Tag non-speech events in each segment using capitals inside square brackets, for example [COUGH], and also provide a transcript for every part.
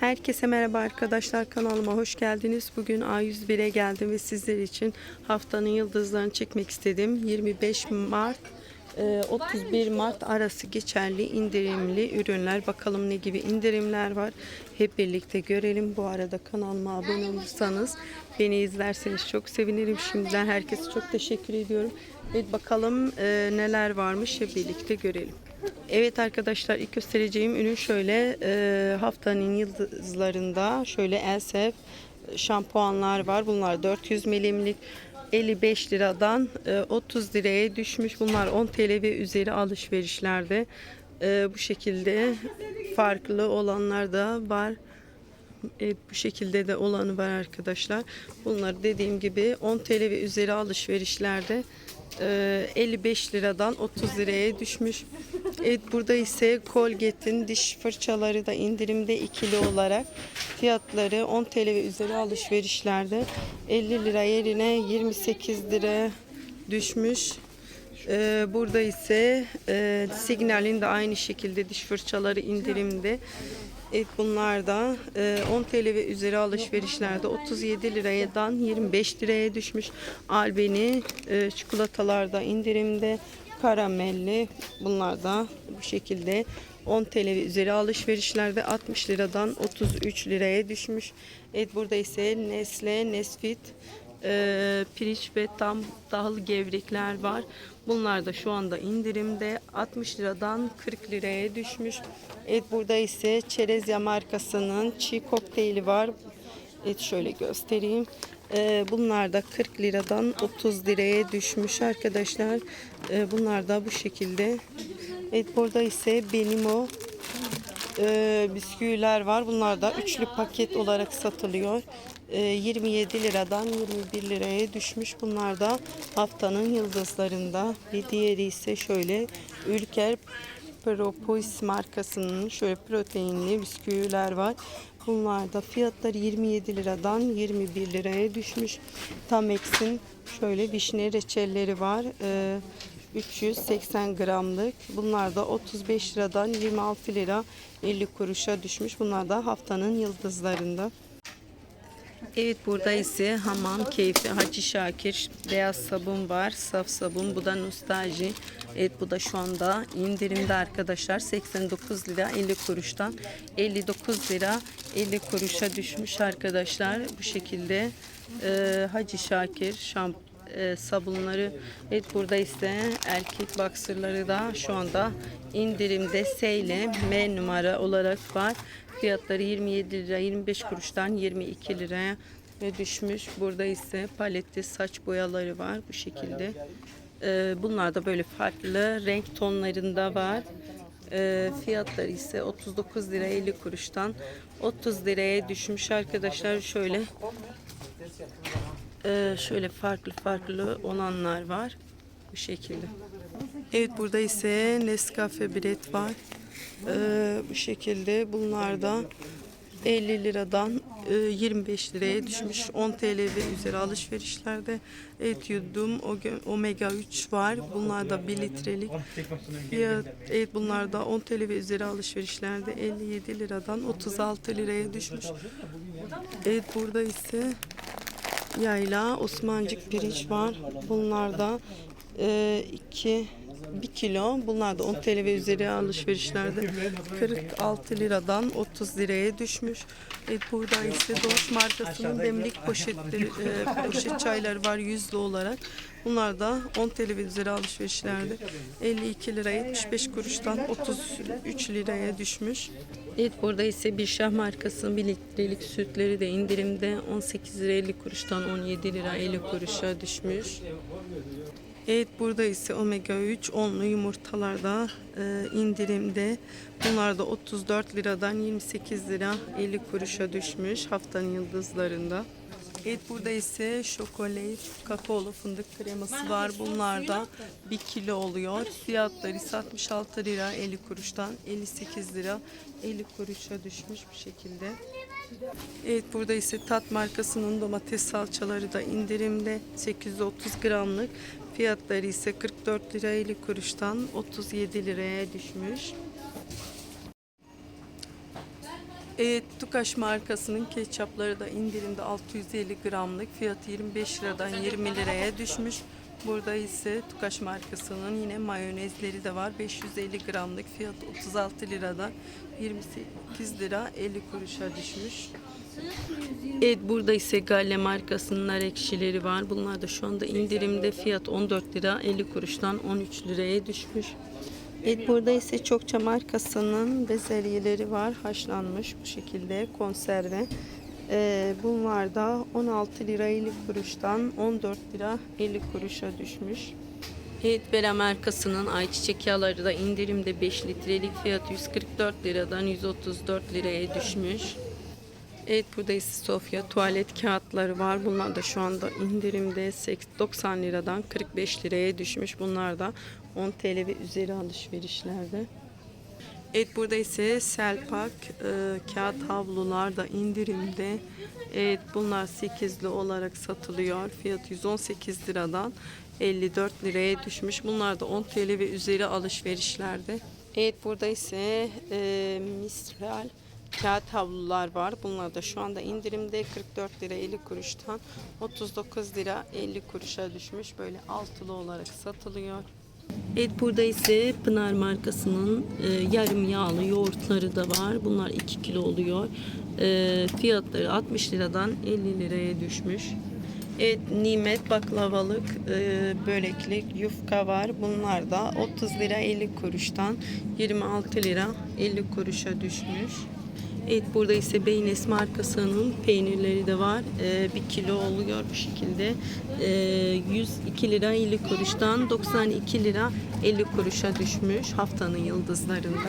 Herkese merhaba arkadaşlar kanalıma hoş geldiniz. Bugün A101'e geldim ve sizler için haftanın yıldızlarını çekmek istedim. 25 Mart e, 31 Mart arası geçerli indirimli ürünler. Bakalım ne gibi indirimler var. Hep birlikte görelim. Bu arada kanalıma abone olursanız beni izlerseniz çok sevinirim. Şimdiden herkese çok teşekkür ediyorum. Evet bakalım e, neler varmış hep birlikte görelim. Evet arkadaşlar ilk göstereceğim ürün şöyle e, haftanın yıldızlarında şöyle Elsef şampuanlar var. Bunlar 400 milimlik 55 liradan e, 30 liraya düşmüş. Bunlar 10 TL ve üzeri alışverişlerde. E, bu şekilde farklı olanlar da var. Evet, bu şekilde de olanı var arkadaşlar. Bunlar dediğim gibi 10 TL ve üzeri alışverişlerde 55 liradan 30 liraya düşmüş. Evet burada ise Colgate'in diş fırçaları da indirimde ikili olarak fiyatları 10 TL ve üzeri alışverişlerde 50 lira yerine 28 lira düşmüş. Ee, burada ise e, Signal'in de aynı şekilde diş fırçaları indirimde. Evet bunlar da e, 10 TL ve üzeri alışverişlerde 37 liradan 25 liraya düşmüş. Albeni e, çikolatalarda indirimde karamelli bunlar da bu şekilde 10 TL ve üzeri alışverişlerde 60 liradan 33 liraya düşmüş. Evet burada ise Nestle, Nesfit e, pirinç ve tam tahıl gevrekler var. Bunlar da şu anda indirimde 60 liradan 40 liraya düşmüş. Evet burada ise Çerezya markasının çiğ kokteyli var. Evet şöyle göstereyim. E, bunlar da 40 liradan 30 liraya düşmüş arkadaşlar. E, bunlar da bu şekilde. Evet burada ise benim o e, bisküviler var. Bunlar da üçlü paket olarak satılıyor. E, 27 liradan 21 liraya düşmüş. Bunlar da haftanın yıldızlarında. Ve diğeri ise şöyle Ülker Propolis markasının şöyle proteinli bisküviler var. Bunlar da fiyatları 27 liradan 21 liraya düşmüş. Tamex'in şöyle vişne reçelleri var. E, 380 gramlık. Bunlar da 35 liradan 26 lira 50 kuruşa düşmüş. Bunlar da haftanın yıldızlarında. Evet burada ise hamam keyfi Hacı Şakir beyaz sabun var. Saf sabun. Bu da nostalji. Evet bu da şu anda indirimde arkadaşlar. 89 lira 50 kuruştan 59 lira 50 kuruşa düşmüş arkadaşlar. Bu şekilde e, Hacı Şakir şampuan e, sabunları. Evet burada ise erkek baksırları da şu anda indirimde S ile M numara olarak var. Fiyatları 27 lira 25 kuruştan 22 liraya düşmüş. Burada ise paletli saç boyaları var bu şekilde. E, bunlar da böyle farklı renk tonlarında var. E, fiyatları ise 39 lira 50 kuruştan 30 liraya düşmüş arkadaşlar. Şöyle ee, şöyle farklı farklı olanlar var. Bu şekilde. Evet burada ise Nescafe Bilet var. Ee, bu şekilde bunlar da 50 liradan e, 25 liraya düşmüş. 10 TL ve üzeri alışverişlerde et yudum omega 3 var. Bunlar da 1 litrelik fiyat. Evet bunlar da 10 TL ve üzeri alışverişlerde 57 liradan 36 liraya düşmüş. Evet burada ise yayla Osmancık pirinç var. Bunlar da 2 1 kilo. Bunlar da 10 TL ve üzeri alışverişlerde 46 liradan 30 liraya düşmüş. Evet, burada ise Doğuş markasının demlik poşetleri, e, poşet çayları var yüzlü olarak. Bunlar da 10 TL ve üzeri alışverişlerde 52 lira 75 kuruştan 33 liraya düşmüş. Evet burada ise bir şah markasının 1 litrelik sütleri de indirimde 18 lira 50 kuruştan 17 lira 50 kuruşa düşmüş. Evet burada ise omega 3 onlu yumurtalarda e, indirimde. Bunlar da 34 liradan 28 lira 50 kuruşa düşmüş haftanın yıldızlarında. Evet burada ise şokolade kakaolu fındık kreması var. Bunlar da 1 kilo oluyor. Fiyatları ise 66 lira 50 kuruştan 58 lira 50 kuruşa düşmüş bir şekilde. Evet burada ise Tat markasının domates salçaları da indirimde 830 gramlık. Fiyatları ise 44 lira 50 kuruştan 37 liraya düşmüş. Evet, Tukaş markasının ketçapları da indirimde 650 gramlık fiyatı 25 liradan 20 liraya düşmüş. Burada ise Tukaş markasının yine mayonezleri de var. 550 gramlık fiyat 36 liradan 28 lira 50 kuruşa düşmüş. Evet burada ise Galle markasının nar ekşileri var. Bunlar da şu anda indirimde fiyat 14 lira 50 kuruştan 13 liraya düşmüş. Evet burada ise çokça markasının bezelyeleri var. Haşlanmış bu şekilde konserve. Ee, bunlar da 16 lira 50 kuruştan 14 lira 50 kuruşa düşmüş. Evet Bela markasının ayçiçek yağları da indirimde 5 litrelik fiyatı 144 liradan 134 liraya düşmüş. Evet burada ise Sofya tuvalet kağıtları var. Bunlar da şu anda indirimde 90 liradan 45 liraya düşmüş. Bunlar da 10 TL ve üzeri alışverişlerde. Evet burada ise Selpak e, kağıt havlular da indirimde. Evet bunlar 8'li olarak satılıyor. Fiyatı 118 liradan 54 liraya düşmüş. Bunlar da 10 TL ve üzeri alışverişlerde. Evet burada ise e, Mistral kağıt havlular var. Bunlar da şu anda indirimde 44 lira 50 kuruştan 39 lira 50 kuruşa düşmüş. Böyle altılı olarak satılıyor. Evet burada ise Pınar markasının e, yarım yağlı yoğurtları da var. Bunlar 2 kilo oluyor. E, fiyatları 60 liradan 50 liraya düşmüş. Evet nimet baklavalık e, böreklik yufka var. Bunlar da 30 lira 50 kuruştan 26 lira 50 kuruşa düşmüş. Evet burada ise Beynes markasının peynirleri de var. Ee, bir kilo oluyor bu şekilde. Ee, 102 lira 50 kuruştan 92 lira 50 kuruşa düşmüş haftanın yıldızlarında.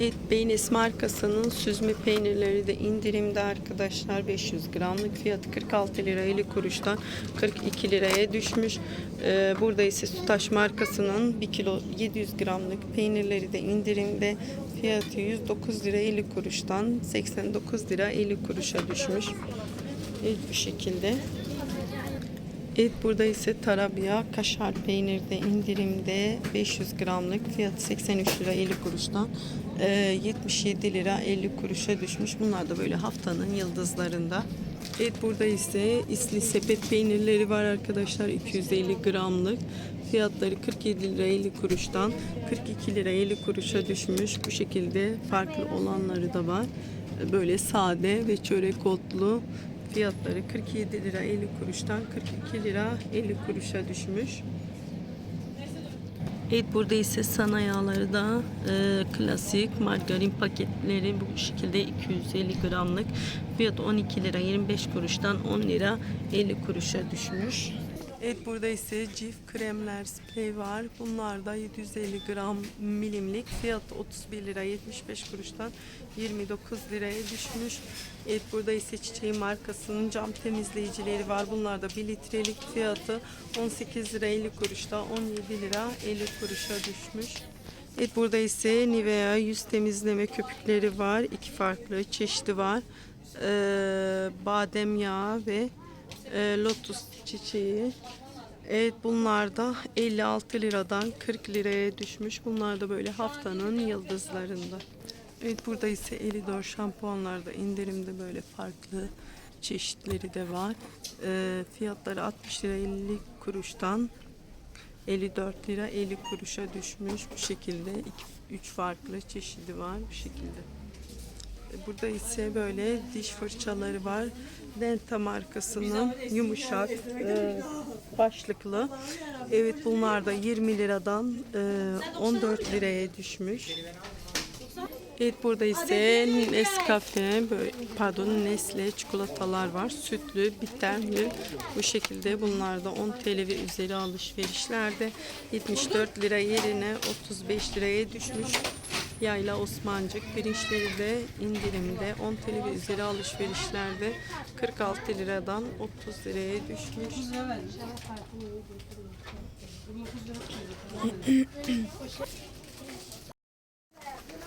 Evet Beynes markasının süzme peynirleri de indirimde arkadaşlar. 500 gramlık fiyatı 46 lira 50 kuruştan 42 liraya düşmüş. Ee, burada ise Sütaş markasının 1 kilo 700 gramlık peynirleri de indirimde. Fiyatı 109 lira 50 kuruştan 89 lira 50 kuruşa düşmüş. Evet bu şekilde. Evet burada ise Tarabya kaşar peynir de indirimde 500 gramlık fiyatı 83 lira 50 kuruştan 77 lira 50 kuruşa düşmüş. Bunlar da böyle haftanın yıldızlarında. Evet burada ise isli sepet peynirleri var arkadaşlar 250 gramlık. Fiyatları 47 lira 50 kuruştan 42 lira 50 kuruşa düşmüş. Bu şekilde farklı olanları da var. Böyle sade ve çörek otlu Fiyatları 47 lira 50 kuruştan 42 lira 50 kuruşa düşmüş. Evet burada ise sana yağları e, klasik margarin paketleri bu şekilde 250 gramlık fiyat 12 lira 25 kuruştan 10 lira 50 kuruşa düşmüş. Evet burada ise cif kremler sprey var. Bunlar da 750 gram milimlik fiyat 31 lira 75 kuruştan 29 liraya düşmüş. Evet burada ise çiçeği markasının cam temizleyicileri var. Bunlar da 1 litrelik fiyatı 18 lira 50 kuruşta 17 lira 50 kuruşa düşmüş. Evet burada ise Nivea yüz temizleme köpükleri var. İki farklı çeşidi var. Ee, badem yağı ve e, lotus çiçeği. Evet bunlar da 56 liradan 40 liraya düşmüş. Bunlar da böyle haftanın yıldızlarında. Evet burada ise Elidor şampuanlar da indirimde böyle farklı çeşitleri de var. E, fiyatları 60 lira 50 kuruştan 54 lira 50 kuruşa düşmüş. Bu şekilde 3 farklı çeşidi var bu şekilde. Burada ise böyle diş fırçaları var. Denta markasının yumuşak e, başlıklı. Evet bunlar da 20 liradan e, 14 liraya düşmüş. Evet burada ise Nescafe, böyle, pardon Nestle çikolatalar var. Sütlü, bitterli. Bu şekilde bunlar da 10 TL ve üzeri alışverişlerde 74 lira yerine 35 liraya düşmüş. Yayla Osmancık pirinçleri de indirimde 10 TL ve üzeri alışverişlerde 46 liradan 30 liraya düşmüş.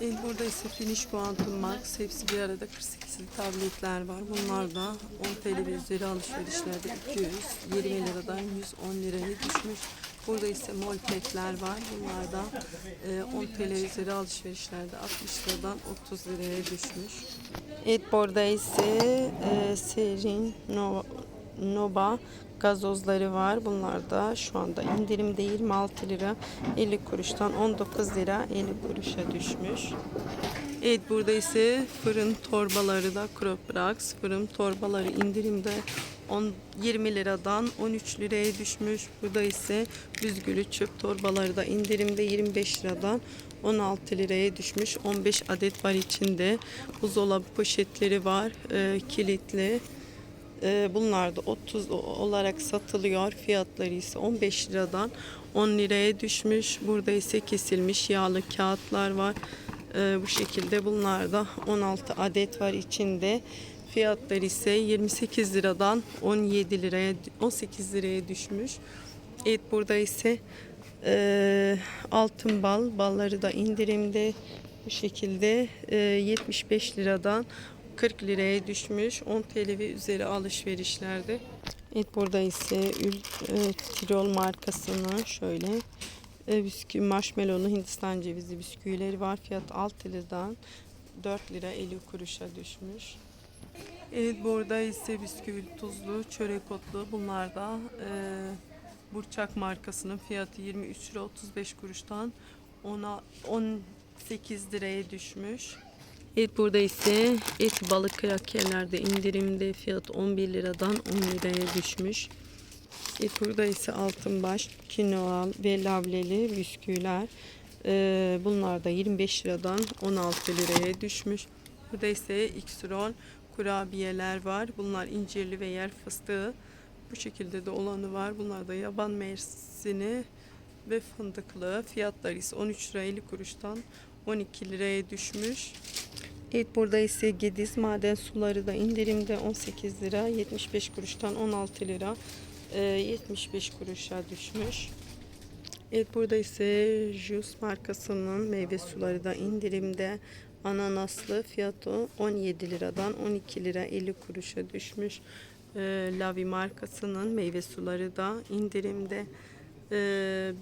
Evet, [CLEARS THROAT] burada ise Finish Quantum Max hepsi bir arada 48'li tabletler var. Bunlar da 10 TL ve üzeri alışverişlerde 220 liradan 110 liraya düşmüş. Burada ise molpetler var. Bunlar da e, 10 TL üzeri alışverişlerde 60 liradan 30 liraya düşmüş. Evet ise e, Serin Nova, Nova gazozları var. Bunlar da şu anda indirimde 26 lira 50 kuruştan 19 lira 50 kuruşa düşmüş. Evet burada ise fırın torbaları da Crobrax fırın torbaları indirimde 10, 20 liradan 13 liraya düşmüş. Burada ise büzgülü çöp torbaları da indirimde 25 liradan 16 liraya düşmüş. 15 adet var içinde. Buzdolabı poşetleri var. e, kilitli. E, bunlar da 30 olarak satılıyor. Fiyatları ise 15 liradan 10 liraya düşmüş. Burada ise kesilmiş yağlı kağıtlar var. E, bu şekilde bunlar da 16 adet var içinde. Fiyatları ise 28 liradan 17 liraya 18 liraya düşmüş. Evet burada ise e, altın bal balları da indirimde bu şekilde e, 75 liradan 40 liraya düşmüş 10 TL ve üzeri alışverişlerde. Evet burada ise Ül, e, Tirol markasının şöyle e, bisküvi marshmallowlu Hindistan cevizi bisküvileri var. Fiyat 6 liradan 4 lira 50 kuruşa düşmüş. Evet burada ise bisküvi tuzlu, çörek otlu. Bunlar da e, Burçak markasının fiyatı 23 lira 35 kuruştan 10'a 18 liraya düşmüş. Evet burada ise et balık krakerlerde indirimde fiyat 11 liradan 10 liraya düşmüş. Evet burada ise altınbaş, kinoa ve lableli bisküviler. Ee, bunlar da 25 liradan 16 liraya düşmüş. Burada ise X-Roll kurabiyeler var. Bunlar incirli ve yer fıstığı. Bu şekilde de olanı var. Bunlar da yaban mersini ve fındıklı. Fiyatları ise 13 lira 50 kuruştan 12 liraya düşmüş. Evet burada ise Gediz maden suları da indirimde 18 lira 75 kuruştan 16 lira e, 75 kuruşa düşmüş. Evet burada ise Jus markasının meyve suları da indirimde ananaslı fiyatı 17 liradan 12 lira 50 kuruşa düşmüş. E, Lavi markasının meyve suları da indirimde. E,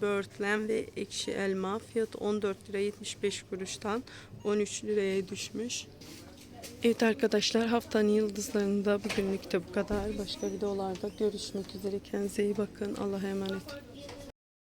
Birdland ve ekşi elma fiyatı 14 lira 75 kuruştan 13 liraya düşmüş. Evet arkadaşlar haftanın yıldızlarında bugünlük de bu kadar. Başka videolarda görüşmek üzere. Kendinize iyi bakın. Allah'a emanet.